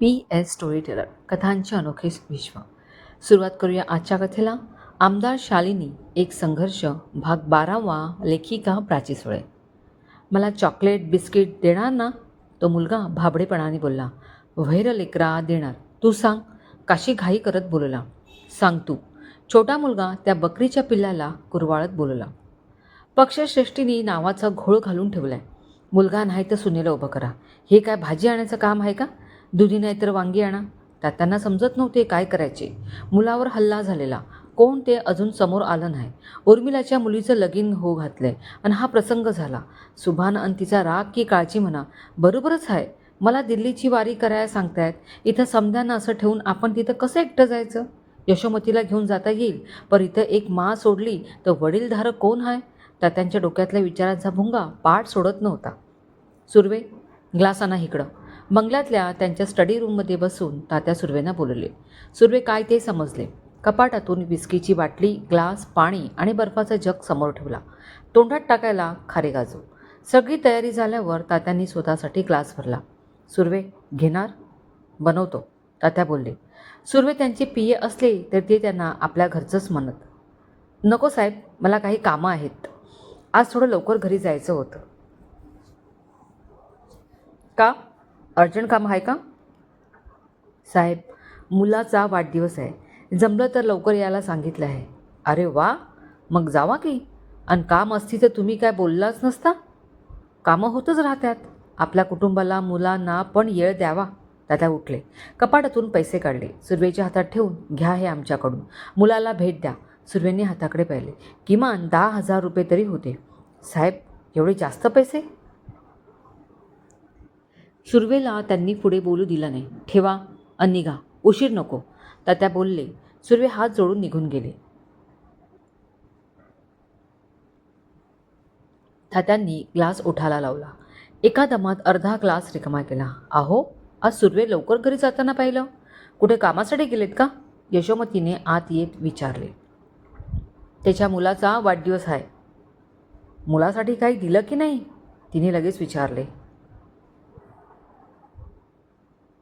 P S storyteller कथांचे अनोखे विश्व. सुरुवात करूया आजच्या कथेला. आमदार शालिनी एक संघर्ष भाग बारावा लेखिका प्राची सुळे. मला चॉकलेट बिस्किट देणार ना? तो मुलगा भाबडेपणाने बोलला. वैर लेकरा देणार. तू सांग काशी घाई करत बोलला? सांग तू. छोटा मुलगा त्या बकरीच्या पिल्लाला कुरवाळत बोलला. पक्षश्रेष्ठीनी नावाचा घोळ घालून ठेवला आहे मुलगा नाही तर सुनेला उभं करा. हे काय भाजी आणायचं काम आहे का? दुधी नाही तर वांगी आणा. तात्यांना समजत नव्हते काय करायचे. मुलावर हल्ला झालेला. कोण ते अजून समोर आलं नाही. उर्मिलाच्या मुलीचं लगीन होऊ घातलंय आणि हा प्रसंग झाला. सुभान आणि तिचा राग की काळजी म्हणा. बरोबरच आहे मला दिल्लीची वारी करायला सांगतायत. इथं समध्यांना असं ठेवून आपण तिथं कसं एकटं जायचं? यशोमतीला घेऊन जाता येईल. पर इथं एक मा सोडली तर वडीलधारक कोण आहे तात्यांच्या डोक्यातल्या विचारांचा भुंगा पाठ सोडत नव्हता. सुर्वे ग्लास आणा इकडं. बंगल्यातल्या त्यांच्या स्टडी रूममध्ये बसून तात्या सुर्वेनं बोलवले सुर्वे काय ते समजले. कपाटातून विस्कीची बाटली ग्लास पाणी आणि बर्फाचा जग समोर ठेवला. तोंडात टाकायला खारे गाजू. सगळी तयारी झाल्यावर तात्यांनी स्वतःसाठी ग्लास भरला. सुर्वे घेणार? बनवतो तात्या बोलले. सुर्वे त्यांचे पिये असले तर ते त्यांना आपल्या घरचंच म्हणत. नको साहेब मला काही कामं आहेत. आज थोडं लवकर घरी जायचं होतं. का? अर्जंट काम आहे का? साहेब मुलाचा वाढदिवस आहे. जमलं तर लवकर यायला सांगितलं आहे. अरे वा मग जावा की. आणि काम असती तर तुम्ही काय बोललाच नसता? कामं होतच राहतात. आपल्या कुटुंबाला मुलांना पण येळ द्यावा. दादा उठले. कपाटातून पैसे काढले. सुर्वेच्या हातात ठेवून घ्या हे आमच्याकडून. मुलाला भेट द्या. सुर्वेने हाताकडे पाहिले. किमान दहा हजार रुपये तरी होते. साहेब एवढे जास्त पैसे? सुर्वेला त्यांनी पुढे बोलू दिलं नाही. ठेवा अन निघा. उशीर नको. तात्या बोलले सुर्वे हात जोडून निघून गेले. तात्यांनी ग्लास ओठाला लावला. एका दमात अर्धा ग्लास रिकामा केला. अहो आज सुर्वे लवकर घरी जाताना पाहिलं. कुठे कामासाठी गेलेत का? यशोमतीने आत येत विचारले. त्याच्या मुलाचा वाढदिवस आहे. मुलासाठी काही दिलं की नाही? तिने लगेच विचारले.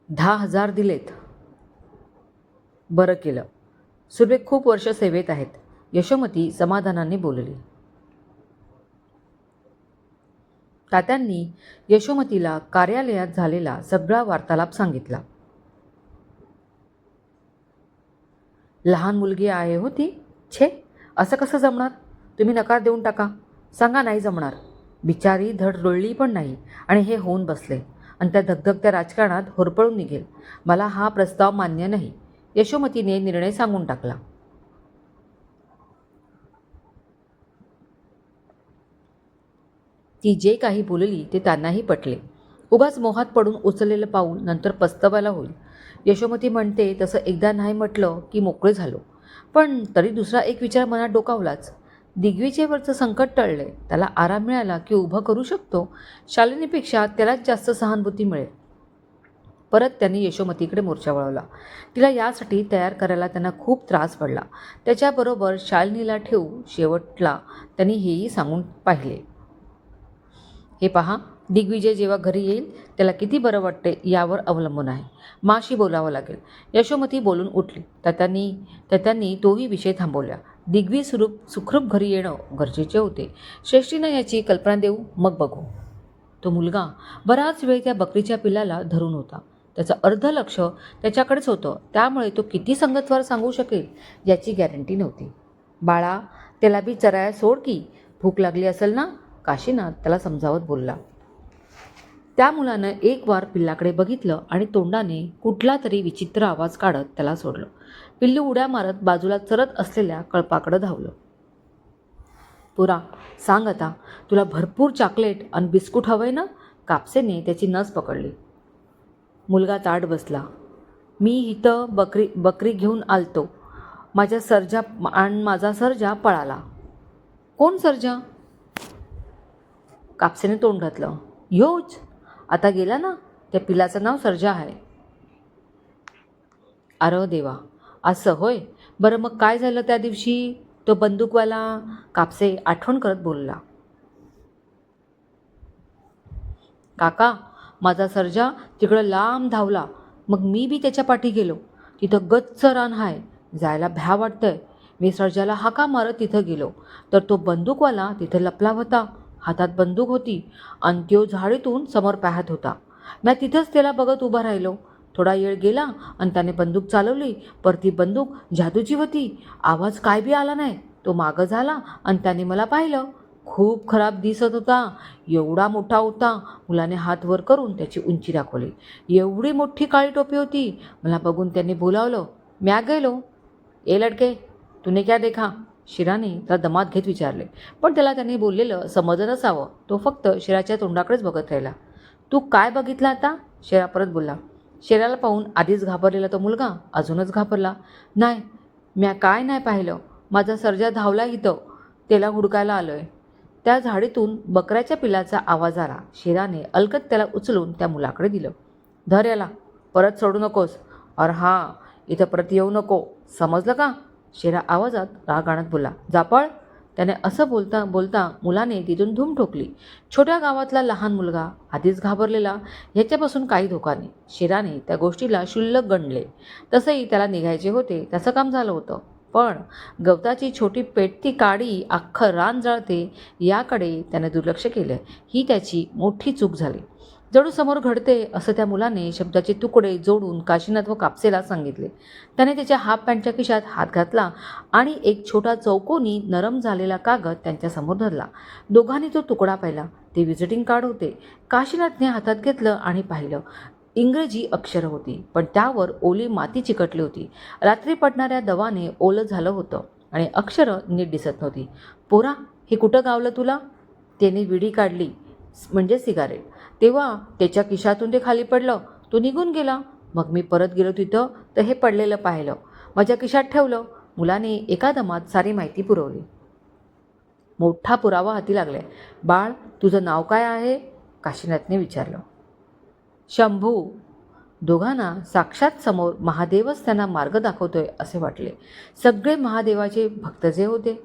दहा हजार दिलेत. बरं केलं. सुर्वे खूप वर्ष सेवेत आहेत. यशोमती समाधानाने बोलली. तात्यांनी यशोमतीला कार्यालयात झालेला सगळा वार्तालाप सांगितला. लहान मुलगी आहे होती छे असं कसं जमणार? तुम्ही नकार देऊन टाका. सांगा नाही जमणार. बिचारी धड रोळली पण नाही आणि हे होऊन बसले. आणि त्या धगधगत्या राजकारणात होरपळून निघेल. मला हा प्रस्ताव मान्य नाही. यशोमतीने निर्णय सांगून टाकला. ती जे काही बोलली ते त्यांनाही पटले. उगाच मोहात पडून उचललेलं पाऊल नंतर पस्तवायला होईल. यशोमती म्हणते तसं एकदा नाही म्हटलं की मोकळे झालो. पण तरी दुसरा एक विचार मनात डोकावलाच. दिग्विजयवरचं संकट टळले त्याला आराम मिळाला की उभं करू शकतो. शालिनीपेक्षा त्यालाच जास्त सहानुभूती मिळेल. परत त्यांनी यशोमतीकडे मोर्चा वळवला. तिला यासाठी तयार करायला त्यांना खूप त्रास पडला. त्याच्याबरोबर शालिनीला ठेवू शेवटला त्यांनी हेही सांगून पाहिले. हे पहा दिग्विजय जेव्हा घरी येईल त्याला किती बरं वाटते यावर अवलंबून आहे. माशी बोलावं लागेल. यशोमती बोलून उठली. त्यात्यांनी त्यात्यांनी तोही विषय थांबवला. दिग्वी स्वरूप सुखरूप घरी येणं गरजेचे होते. श्रेष्ठीनं याची कल्पना देऊ मग बघू. तो मुलगा बराच वेळ त्या बकरीच्या पिल्लाला धरून होता. त्याचं अर्ध लक्ष त्याच्याकडेच होतं. त्यामुळे तो किती संगतवार सांगू शकेल याची गॅरंटी नव्हती. बाळा त्याला बी चराया सोड की. भूक लागली असेल ना? काशीनाथ त्याला समजावत बोलला. त्या मुलानं एक वार पिल्लाकडे बघितलं आणि तोंडाने कुठला तरी विचित्र आवाज काढत त्याला सोडलं. पिल्लू उड्या मारत बाजूला चरत असलेल्या कळपाकडं धावलं. पुरा सांग आता तुला भरपूर चॉकलेट आणि बिस्कुट हवंय ना? कापसेने त्याची नस पकडली. मुलगा ताट बसला. मी इथं बकरी बकरी घेऊन आलतो. माझ्या सर्जा आणि माझा सर्जा पळाला. कोण सर्जा? कापसेने तोंड घातलं. योच आता गेला ना? त्या पिलाचं नाव सर्जा आहे. अरे देवा असं होय. बरं मग काय झालं त्या दिवशी? तो बंदूकवाला कापसे आठवण करत बोलला. काका माझा सर्जा तिकडं लांब धावला. मग मी बी त्याच्या पाठी गेलो. तिथं गच्च रान हाय. जायला भ्या वाटतंय. मी सर्जाला हाका मारत तिथं गेलो. तर तो बंदूकवाला तिथं लपला होता. हातात बंदूक होती. आणि तो झाडीतून समोर पाहत होता. मी तिथंच त्याला बघत उभा राहिलो. थोडा वेळ गेला आणि त्याने बंदूक चालवली. पर ती बंदूक जादूची होती. आवाज काय बी आला नाही. तो मागं झाला आणि त्याने मला पाहिलं. खूप खराब दिसत होता. एवढा मोठा होता. मुलाने हात वर करून त्याची उंची दाखवली. एवढी मोठी काळी टोपी होती. मला बघून त्यांनी बोलावलं. म्या गेलो. ए लडके तुने क्या देखा? शिराने त्याला दमात घेत विचारले. पण त्याला त्यांनी बोललेलं समजलं नसावं. तो फक्त शिराच्या तोंडाकडेच बघत राहिला. तू काय बघितलं आता? शेरा परत बोलला. शेराला पाहून आधीच घाबरलेला तो मुलगा अजूनच घाबरला. नाही म्या काय नाही पाहिलं. माझा सर्जा धावला इथं. त्याला हुडकायला आलोय. त्या झाडीतून बकऱ्याच्या पिलाचा आवाज आला. शेराने अलकत त्याला उचलून त्या मुलाकडे दिलं. धर याला. परत सोडू नकोस. अर हां इथं परत येऊ नको. समजलं का? शेरा आवाजात राग आणत बोला जापळ. त्याने असं बोलता बोलता मुलाने तिथून धूम ठोकली. छोट्या गावातला लहान मुलगा आधीच घाबरलेला ह्याच्यापासून काही धोका नाही. शिराने त्या गोष्टीला शुल्लक गणले. तसंही त्याला निघायचे होते त्याचं काम झालं होतं. पण गवताची छोटी पेटती काडी अख्खं रान जळते याकडे त्याने दुर्लक्ष केलं. ही त्याची मोठी चूक झाली. जणू समोर घडते असं त्या मुलाने शब्दाचे तुकडे जोडून काशीनाथ व कापसेला सांगितले. त्याने त्याच्या हाफ पॅन्टच्या खिशात हात घातला आणि एक छोटा चौकोनी नरम झालेला कागद त्यांच्यासमोर धरला. दोघांनी तो तुकडा पाहिला. ते व्हिजिटिंग कार्ड होते. काशीनाथने हातात घेतलं आणि पाहिलं. इंग्रजी अक्षरं होती पण त्यावर ओली माती चिकटली होती. रात्री पडणाऱ्या दवाने ओलं झालं होतं आणि अक्षरं नीट दिसत नव्हती. पोरा हे कुठं गावलं तुला? त्याने विडी काढली म्हणजे सिगारेट. तेव्हा त्याच्या खिशातून ते खाली पडलं. तो निघून गेला. मग मी परत गेलो तिथं तर हे पडलेलं पाहिलं. माझ्या खिशात ठेवलं. मुलाने एका दमात सारी माहिती पुरवली. मोठा पुरावा हाती लागलाय. बाळ तुझं नाव काय आहे? काशीनाथने विचारलं. शंभू. दोघांना साक्षात समोर महादेवच त्यांना मार्ग दाखवतोय असे वाटले. सगळे महादेवाचे भक्त जे होते.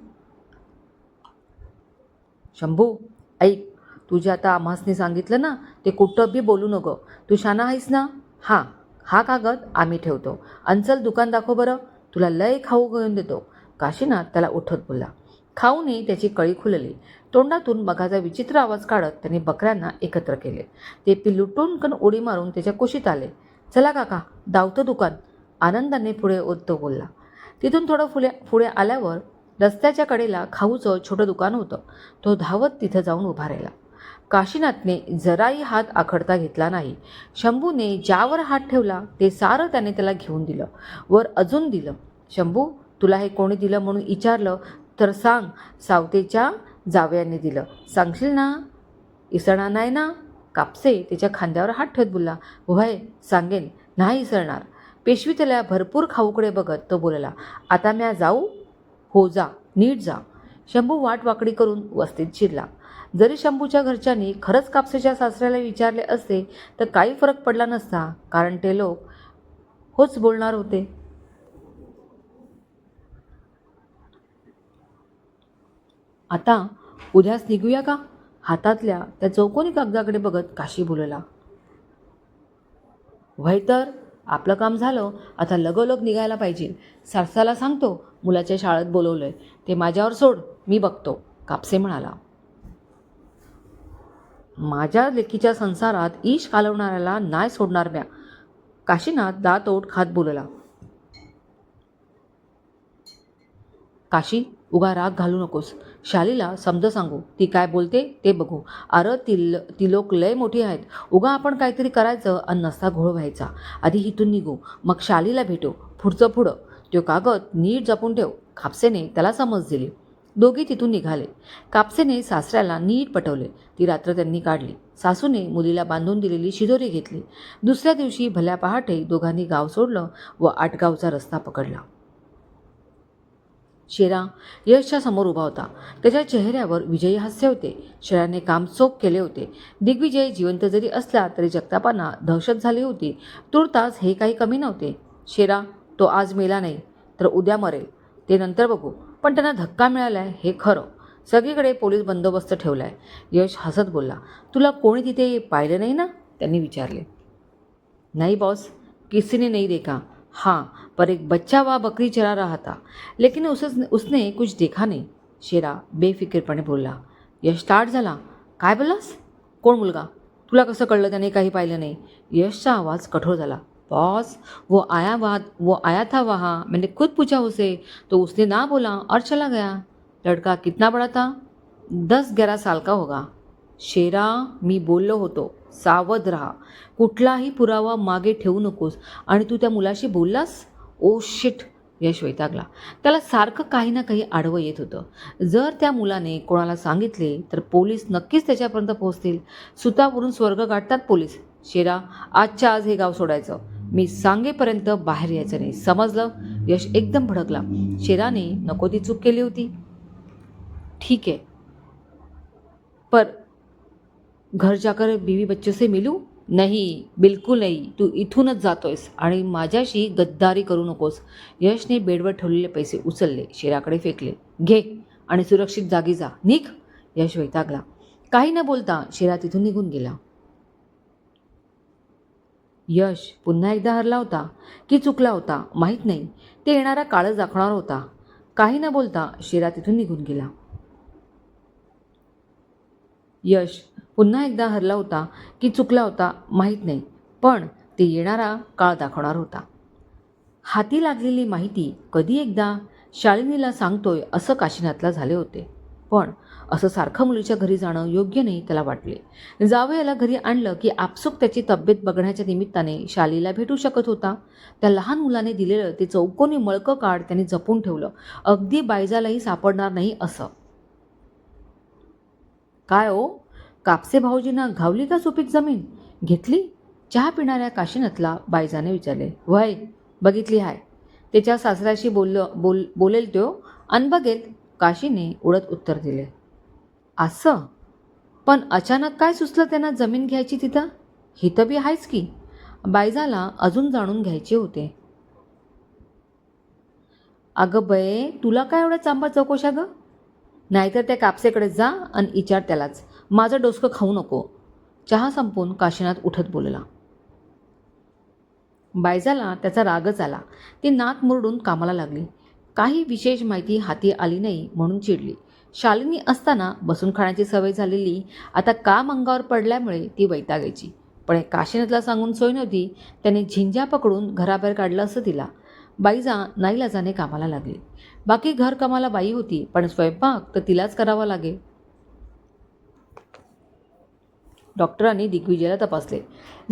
शंभू ऐक. तुझ्या आता आम्हासनी सांगितलं ना ते कुठं बी बोलू नको. तू शाना आहेस ना? हां हा कागद आम्ही ठेवतो. अंचल दुकान दाखव बरं. तुला लय खाऊ घेऊन देतो. काशीनाथ त्याला उठत बोलला. खाऊनही त्याची कळी खुलली. तोंडातून बघाचा विचित्र आवाज काढत त्याने बकऱ्यांना एकत्र केले. ते पिल्लू टोनकन उडी मारून त्याच्या कुशीत आले. चला काका दावतं दुकान. आनंदाने पुढे ओततो बोलला. तिथून थोडं फुले पुढे आल्यावर रस्त्याच्या कडेला खाऊचं छोटं दुकान होतं. तो धावत तिथं जाऊन उभा राहिला. काशीनाथने जराही हात आखडता घेतला नाही. शंभूने ज्यावर हात ठेवला ते सारं त्याने त्याला घेऊन दिलं वर अजून दिलं. शंभू तुला हे कोणी दिलं म्हणून विचारलं? तर सांग सावतेच्या जावयाने दिलं. सांगशील ना? इसळणार नाही ना. कापसे त्याच्या खांद्यावर हात ठेवत बोलला. व्हय सांगेन. नाही इसळणार. पेशवी त्याला भरपूर खाऊकडे बघत तो बोलला आता म्या जाऊ? हो जा नीट जा. शंभू वाट वाकडी करून वस्तीत शिरला. जरी शंभूच्या घरच्यांनी खरंच कापसेच्या सासऱ्याला विचारले असते तर काही फरक पडला नसता कारण ते लोक होच बोलणार होते. आता उद्याच निघूया का? हातातल्या त्या चौकोनी कागदाकडे बघत काशी बोलला. व्हय तर आपलं काम झालं आता लगोलग निघायला पाहिजे. सारसाला सांगतो मुलाच्या शाळेत बोलवलंय. ते माझ्यावर सोड मी बघतो कापसे म्हणाला. माझ्या लेकीच्या संसारात ईश घालवणाऱ्याला नाही सोडणार म्या. काशीनाथ दात ओठ खात बोलला. काशी उगा राग घालू नकोस. शालीला समज सांगू. ती काय बोलते ते बघू. अरे ती ती लोक लय मोठी आहेत. उगा आपण काहीतरी करायचं आणि नसता घोळ व्हायचा. आधी इथून निघू. मग शालीला भेटू. पुढचं पुढं. तो कागद नीट जपून ठेव. खापसेने त्याला समज दिली. दोघे तिथून निघाले. कापसेने सासऱ्याला नीट पटवले. ती रात्र त्यांनी काढली. सासूने मुलीला बांधून दिलेली शिदोरी घेतली. दुसऱ्या दिवशी भल्या पहाटे दोघांनी गाव सोडलं व आटगावचा रस्ता पकडला. शेरा यशच्या समोर उभा होता. त्याच्या चेहऱ्यावर विजयी हास्य होते. शेराने काम चोख केले होते. दिग्विजय जिवंत जरी असला तरी जगतापांना दहशत झाली होती. तुर्तास हे काही कमी नव्हते. शेरा तो आज मेला नाही तर उद्या मरेल. ते नंतर बघू. पण त्यांना धक्का मिळाला आहे हे खरं. सगळीकडे पोलीस बंदोबस्त ठेवला आहे यश हसत बोलला तुला कोणी तिथे पाहिलं नाही ना? त्यांनी विचारले. नाही बॉस किसी ने नहीं देखा. हाँ पर एक बच्चा वा बकरी चरा रहा था लेकिन उस उसने कुछ देखा नहीं. शेरा बेफिकीरपणे बोलला यश स्टार्ट झाला? काय बोललास? कोण मुलगा? तुला कसं कळलं त्याने काही पाहिलं नाही? यशचा आवाज कठोर झाला बॉस वो आया वहाँ वो आया था वहाँ मैंने खुद पूछा उसे तो उसने ना बोला और चला गया। लड़का कितना बड़ा था? दस ग्यारह साल का होगा। शेरा मी बोललो होतो सावध राहा। कुठलाही पुरावा मागे ठेवू नकोस. आणि तू त्या मुलाशी बोललास? ओ शिट यश वैतागला. त्याला सारखं काही ना काही आडवं येत होतं. जर त्या मुलाने कोणाला सांगितले तर पोलीस नक्कीच त्याच्यापर्यंत पोहोचतील. सुतावरून स्वर्ग गाठतात पोलीस. शेरा आजच्या आज हे गाव सोडायचं. मी सांगेपर्यंत बाहेर यायचं नाही. समजलं? यश एकदम भडकला. शेराने नको ती चूक केली होती. ठीक आहे. पर घर जाकर बीवी बच्चों से मिलू? नाही बिलकुल नाही. तू इथूनच जातोयस आणि माझ्याशी गद्दारी करू नकोस. यशने बेडवर ठेवलेले पैसे उचलले. शेराकडे फेकले. घे आणि सुरक्षित जागी जा. निघ. यश वैतागला. काही न बोलता शेरा तिथून निघून गेला. यश पुन्हा एकदा हरला होता की चुकला होता माहीत नाही. ते येणारा काळच दाखवणार होता. काही न बोलता शिरा तिथून निघून गेला. यश पुन्हा एकदा हरला होता की चुकला होता माहीत नाही पण ते येणारा काळ दाखवणार होता. हाती लागलेली माहिती कधी एकदा शालिनीला सांगतोय असं काशीनाथला झाले होते. पण असं सारखं मुलीच्या घरी जाणं योग्य नाही त्याला वाटले. जावे याला घरी आणलं की आपसूक त्याची तब्येत बघण्याच्या निमित्ताने शालीला भेटू शकत होता. त्या लहान मुलाने दिलेलं ते चौकोनी मळकं काढ त्यांनी जपून ठेवलं. अगदी बायजालाही सापडणार नाही असं. काय ओ कापसे भाऊजींना घावली का सुपीक जमीन? घेतली? चहा पिणाऱ्या काशीनाथला बायजाने विचारले. वय बघितली हाय. त्याच्या सासऱ्याशी बोललं बोल बोलेल तो? अन बघेल. काशीने उडत उत्तर दिले. असं? पण अचानक काय सुचलं त्यांना जमीन घ्यायची तिथं? ही तर बी आहेच की. बायजाला अजून जाणून घ्यायचे होते. अगं बये तुला काय एवढं चांबा चौकोश गं नाहीतर त्या कापसेकडे जा आणि विचार त्यालाच. माझं डोसकं खाऊ नको. चहा संपून काशीनाथ उठत बोलला. बायजाला त्याचा रागच आला. ती नाक मुरडून कामाला लागली. काही विशेष माहिती हाती आली नाही म्हणून चिडली. शालिनी असताना बसून खाण्याची सवय झालेली. आता काम अंगावर पडल्यामुळे ती वैतागायची. पण काशीनाथला सांगून सोय नव्हती. त्याने झिंजा पकडून घराबाहेर काढलं असं तिला. बाईजा नाईलाजाने कामाला लागली. बाकी घर कामाला बाई होती पण स्वयंपाक तर तिलाच करावा लागे डॉक्टरांनी दिग्विजयला तपासले.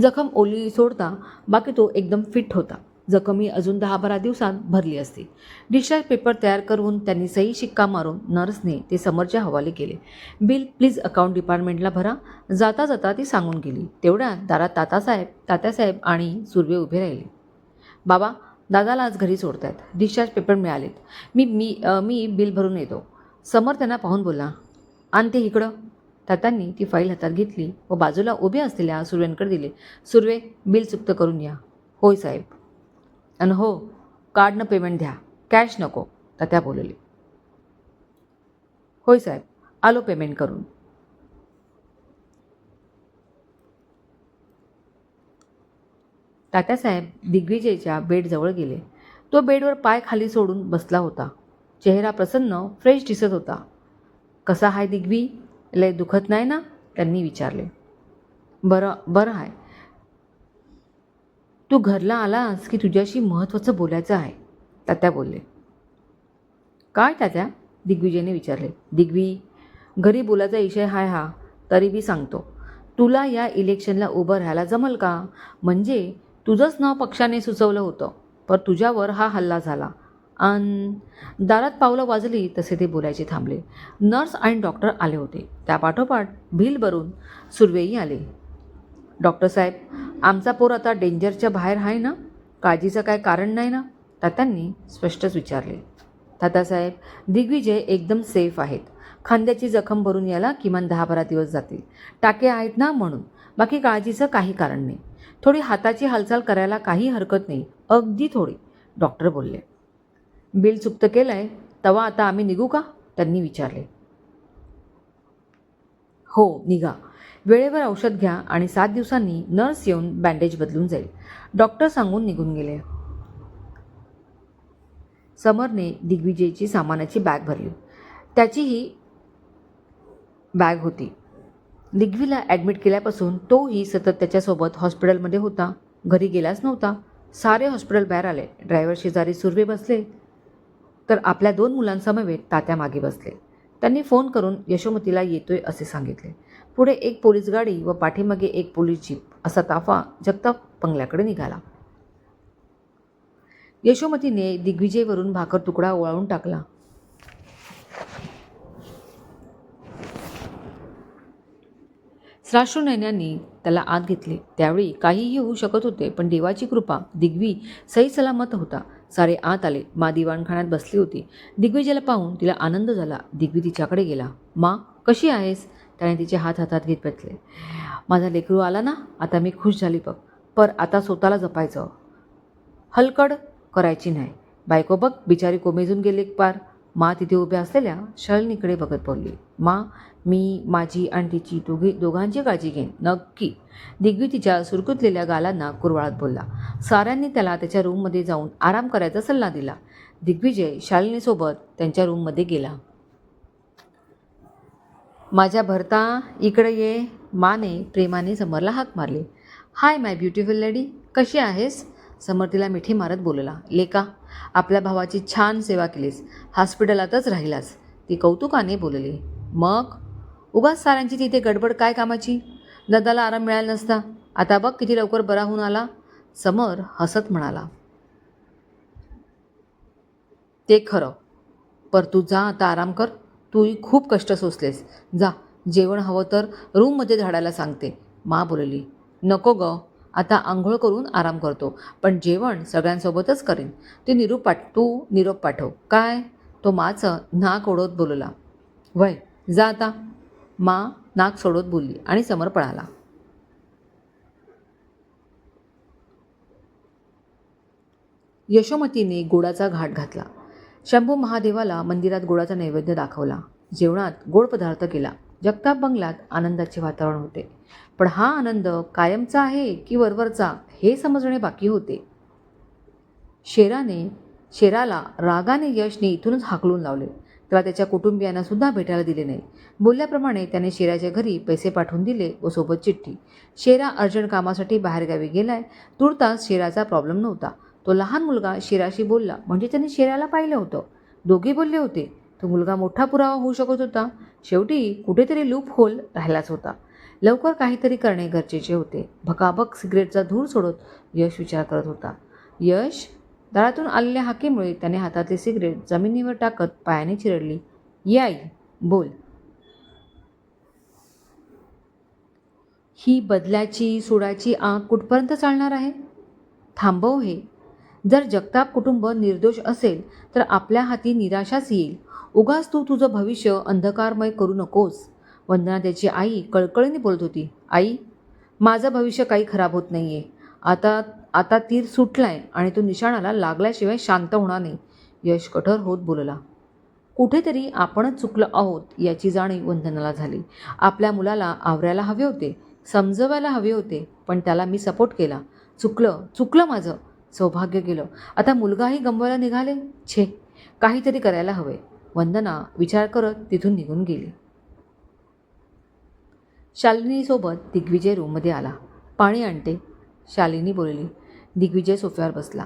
जखम ओली सोडता बाकी तो एकदम फिट होता. जखमी अजून दहा बारा दिवसांत भरली असती. डिस्चार्ज पेपर तयार करून त्यांनी सही शिक्का मारून नर्सने ते समरच्या हवाले केले. बिल प्लीज अकाउंट डिपार्टमेंटला भरा. जाता जाता ती सांगून गेली. तेवढ्यात दारात तातासाहेब तात्यासाहेब आणि सुर्वे उभे राहिले. बाबा दादाला आज घरी सोडतायत. डिस्चार्ज पेपर मिळालेत. मी मी मी बिल भरून येतो. समर त्यांना पाहून बोलला आणते इकडं. तात्यांनी ती फाईल हातात घेतली व बाजूला उभे असलेल्या सुर्वेंकडे दिले. सुर्वे बिल चुप्त करून या. होय साहेब. आणि हो कार्डनं पेमेंट द्या. कॅश नको. तात्या बोलले. होय साहेब आलो पेमेंट करून. तात्यासाहेब दिग्विजयच्या बेडजवळ गेले. तो बेडवर पाय खाली सोडून बसला होता. चेहरा प्रसन्न फ्रेश दिसत होता. कसा हाय दिग्वी? लय दुखत नाही ना? त्यांनी विचारले. बरं बरं आहे तू घरला आलास की तुझ्याशी महत्त्वाचं बोलायचं आहे? तात्या बोलले. काय तात्या? दिग्विजयने विचारले. दिग्वी घरी बोलायचा विषय हाय हा तरी बी सांगतो. तुला या इलेक्शनला उभं राहायला जमल का? म्हणजे तुझंच नाव पक्षाने सुचवलं होतं पण तुझ्यावर हा हल्ला झाला. अन दारात पावलं वाजली तसे ते बोलायचे थांबले. नर्स आणि डॉक्टर आले होते. त्यापाठोपाठ भील भरून सुर्वेही आले. डॉक्टर साहेब आमचा पोर आता डेंजरच्या बाहेर आहे ना? काळजीचं काय कारण नाही ना? तात्यांनी स्पष्टच विचारले. तातासाहेब दिग्विजय एकदम सेफ आहेत. खांद्याची जखम भरून यायला किमान दहा बारा दिवस जातील. टाके आहेत ना म्हणून. बाकी काळजीचं काही कारण नाही. थोडी हाताची हालचाल करायला काही हरकत नाही. अगदी थोडी. डॉक्टर बोलले. बिल चुकतं केलं आहे तवा आता आम्ही निघू का? त्यांनी विचारले. हो निघा. वेळेवर औषध घ्या आणि सात दिवसांनी नर्स येऊन बँडेज बदलून जाईल. डॉक्टर सांगून निघून गेले. समरने दिग्विजयची सामानाची बॅग भरली. त्याचीही बॅग होती. दिग्वीला ॲडमिट केल्यापासून तोही सतत त्याच्यासोबत हॉस्पिटलमध्ये होता. घरी गेलाच नव्हता. सारे हॉस्पिटल बाहेर आले. ड्रायव्हर शेजारी सुरवे बसले. तर आपल्या दोन मुलांसमवेत तात्या मागे बसले. त्यांनी फोन करून यशोमतीला येतोय असे सांगितले. पुढे एक पोलीस गाडी व पाठीमागे एक पोलीस जीप असा ताफा जगताप बंगल्याकडे निघाला. यशोमतीने दिग्विजयवरून भाकर तुकडा ओवाळून टाकला. श्राश्रू त्याला आत घेतले. त्यावेळी काहीही होऊ शकत होते पण देवाची कृपा दिग्वी सही सलामत होता. सारे आत आले. मा दिवाणखाण्यात बसली होती. दिग्विजयला पाहून तिला आनंद झाला. दिग्वी तिच्याकडे गेला. मा कशी आहेस? त्याने तिचे हात हातात घेत बसले माझा लेकरू आला ना? आता मी खुश झाली बघ. पर आता स्वतःला जपायचं. हलकड करायची नाही. बायको बघ बिचारी कोमेजून गेली पार. मा तिथे उभ्या असलेल्या शळणीकडे बघत बोलली मा मी माझी आणि तिची दोघी दोघांची काळजी घेईन. नक्की. दिग्वी तिच्या सुरकुतलेल्या गालांना कुरवाळत बोलला. साऱ्यांनी त्याला त्याच्या रूममध्ये जाऊन आराम करायचा सल्ला दिला. दिग्विजय शालिनीसोबत त्यांच्या रूममध्ये गेला. माझ्या भरता इकडे ये. माने प्रेमाने समरला हाक मारली. हाय माय ब्युटिफुल लेडी कशी आहेस? समर तिला मिठी मारत बोलला. लेका आपल्या भावाची छान सेवा केलीस. हॉस्पिटलातच राहिलास. ती कौतुकाने बोलली मग? उगाच साऱ्यांची तिथे गडबड काय कामाची? दादाला आराम मिळाला नसता. आता बघ किती लवकर बरा होऊन आला. समर हसत म्हणाला ते खरं. पर तू जा आता आराम कर. तूही खूप कष्ट सोसलेस. जा जेवण हवं तर रूममध्ये झाडायला सांगते. मा बोलली नको ग. आता आंघोळ करून आराम करतो. पण जेवण सगळ्यांसोबतच करेन. ते निरूप पाठ तू निरोप पाठव. काय? तो माचं नाक ओढत बोलला. वय जा आता. मा नाक सोडत बोलली आणि समर पळाला. यशोमतीने गोडाचा घाट घातला. शंभू महादेवाला मंदिरात गोडाचा नैवेद्य दाखवला. जेवणात गोड पदार्थ केला. जगताप बंगल्यात आनंदाचे वातावरण होते. पण हा आनंद कायमचा आहे की वरवरचा हे समजणे बाकी होते. शेराने शेराला रागाने यशने इथूनच हाकलून लावले. त्याला त्याच्या कुटुंबियांना सुद्धा भेटायला दिले नाही. बोलल्याप्रमाणे त्याने शेराच्या घरी पैसे पाठवून दिले व सोबत चिठ्ठी. शेरा अर्जंट कामासाठी बाहेरगावी गेलाय. तुर्तास शेराचा प्रॉब्लेम नव्हता. तो लहान मुलगा शेराशी बोलला. म्हणजे त्याने शेराला पाहिलं होतं. दोघे बोलले होते. तो मुलगा मोठा पुरावा होऊ शकत होता. शेवटी कुठेतरी लूप होल राहिलाच होता. लवकर काहीतरी करणे गरजेचे होते. भकाभक सिगरेटचा धूर सोडत यश विचार करत होता. यश दारातून आलेल्या हाकेमुळे त्याने हातातली सिगरेट जमिनीवर टाकत पायाने चिरडली. याई बोल. ही बदल्याची सोडाची आग कुठपर्यंत चालणार आहे? थांबव हे. जर जगताप कुटुंब निर्दोष असेल तर आपल्या हाती निराशाच येईल. उगाच तू तुझं भविष्य अंधकारमय करू नकोस. वंदना त्याची आई कळकळीने बोलत होती आई माझं भविष्य काही खराब होत नाही आहे आता आता तीर सुटलाय आणि तो निशाणाला लागल्याशिवाय शांत होणार नाही. यश कठोर होत बोलला. कुठेतरी आपणच चुकलं आहोत याची जाणीव वंदनाला झाली. आपल्या मुलाला आवरायला हवे होते समजवायला हवे होते पण त्याला मी सपोर्ट केला. चुकलं चुकलं माझं. सौभाग्य गेलं. आता मुलगाही गमवायला निघाले? छे काहीतरी करायला हवे वंदना विचार करत तिथून निघून गेली. शालिनीसोबत दिग्विजय रूममध्ये आला. पाणी आणते. शालिनी बोलली दिग्विजय सोफ्यावर बसला.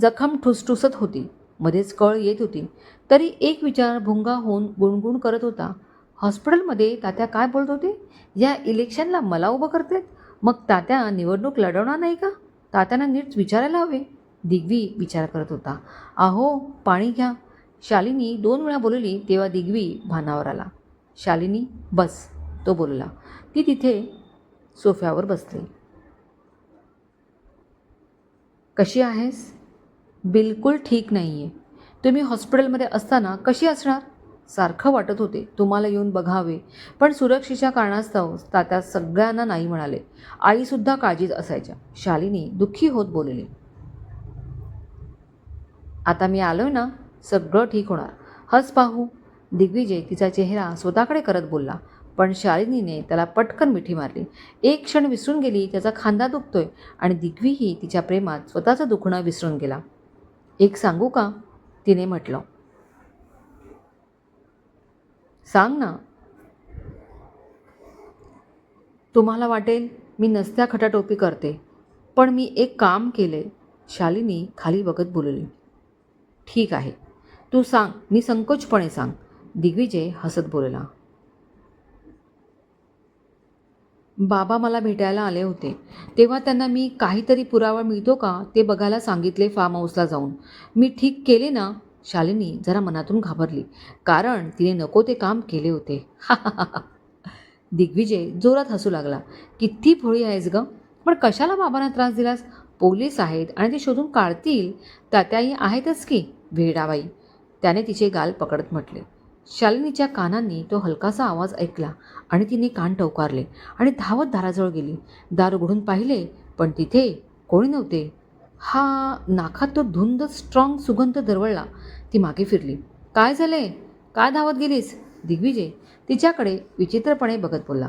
जखम ठुसठुसत होती. मध्येच कळ येत होती. तरी एक विचार भुंगा होऊन गुणगुण करत होता. हॉस्पिटलमध्ये तात्या काय बोलत होते? या इलेक्शनला मला उभं करतेत? मग तात्या निवडणूक लढवणार नाही का? तात्यांना नीट विचारायला हवे. दिग्वी विचार करत होता. अहो पाणी घ्या. शालिनी दोन वेळा बोलली तेव्हा दिग्वी भानावर आला. शालिनी बस. तो बोलला ती तिथे सोफ्यावर बसली. कशी आहेस? बिलकुल ठीक नाही आहे तुम्ही हॉस्पिटलमध्ये असताना कशी असणार? सारखं वाटत होते तुम्हाला येऊन बघावे. पण सुरक्षेच्या कारणास्तव तात्या सगळ्यांना नाही म्हणाले. आईसुद्धा काळजीत असायच्या. शालिनी दुःखी होत बोलली. आता मी आलो ना सगळं ठीक होणार. हस पाहू. दिग्विजय तिचा चेहरा स्वतःकडे करत बोलला. पण शालिनीने त्याला पटकन मिठी मारली. एक क्षण विसरून गेली त्याचा खांदा दुखतोय आणि दिग्वीही तिच्या प्रेमात स्वतःचं दुखणं विसरून गेला. एक सांगू का? तिने म्हटलं. सांग ना. तुम्हाला वाटेल मी नसत्या खटाटोपी करते पण मी एक काम केले. शालिनी खाली बघत बोलली. ठीक आहे. तू सांग मी संकोचपणे सांग. दिग्विजय हसत बोलला. बाबा मला भेटायला आले होते. तेव्हा त्यांना मी काहीतरी पुरावा मिळतो का ते बघायला सांगितले फार्म हाऊसला जाऊन. मी ठीक केले ना? शालिनी जरा मनातून घाबरली. कारण तिने नको ते काम केले होते. दिग्विजय जोरात हसू लागला. किती भोळी आहेस ग. पण कशाला बाबांना त्रास दिलास? पोलीस आहेत आणि ते शोधून काढतील. तात्याही आहेतच की भेडाबाई त्याने तिचे गाल पकडत म्हटले. शालिनीच्या कानांनी तो हलकासा आवाज ऐकला आणि तिने कान टवकारले आणि धावत दाराजवळ गेली. दार उघडून पाहिले पण तिथे कोणी नव्हते. हा नाकात तो धुंद स्ट्रॉंग सुगंध दरवळला. ती मागे फिरली. काय झाले काय धावत गेलीस? दिग्विजय तिच्याकडे विचित्रपणे बघत बोलला.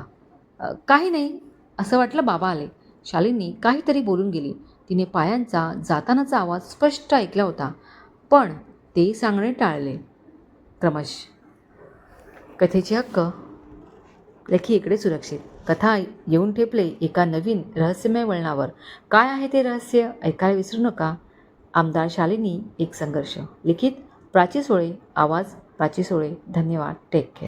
काही नाही. असं वाटलं बाबा आले. शालिनी काहीतरी बोलून गेली. तिने पायांचा जातानाचा आवाज स्पष्ट ऐकला होता पण ते सांगणे टाळले. क्रमश कथेची हक्क? लेखी इकडे सुरक्षित. कथा येऊन ठेपले एका नवीन रहस्यमय वळणावर. काय आहे ते रहस्य? ऐकायला विसरू नका. आमदार शालिनी एक संघर्ष. लिखित प्राची सोळे आवाज प्राची सोळे. धन्यवाद. Take care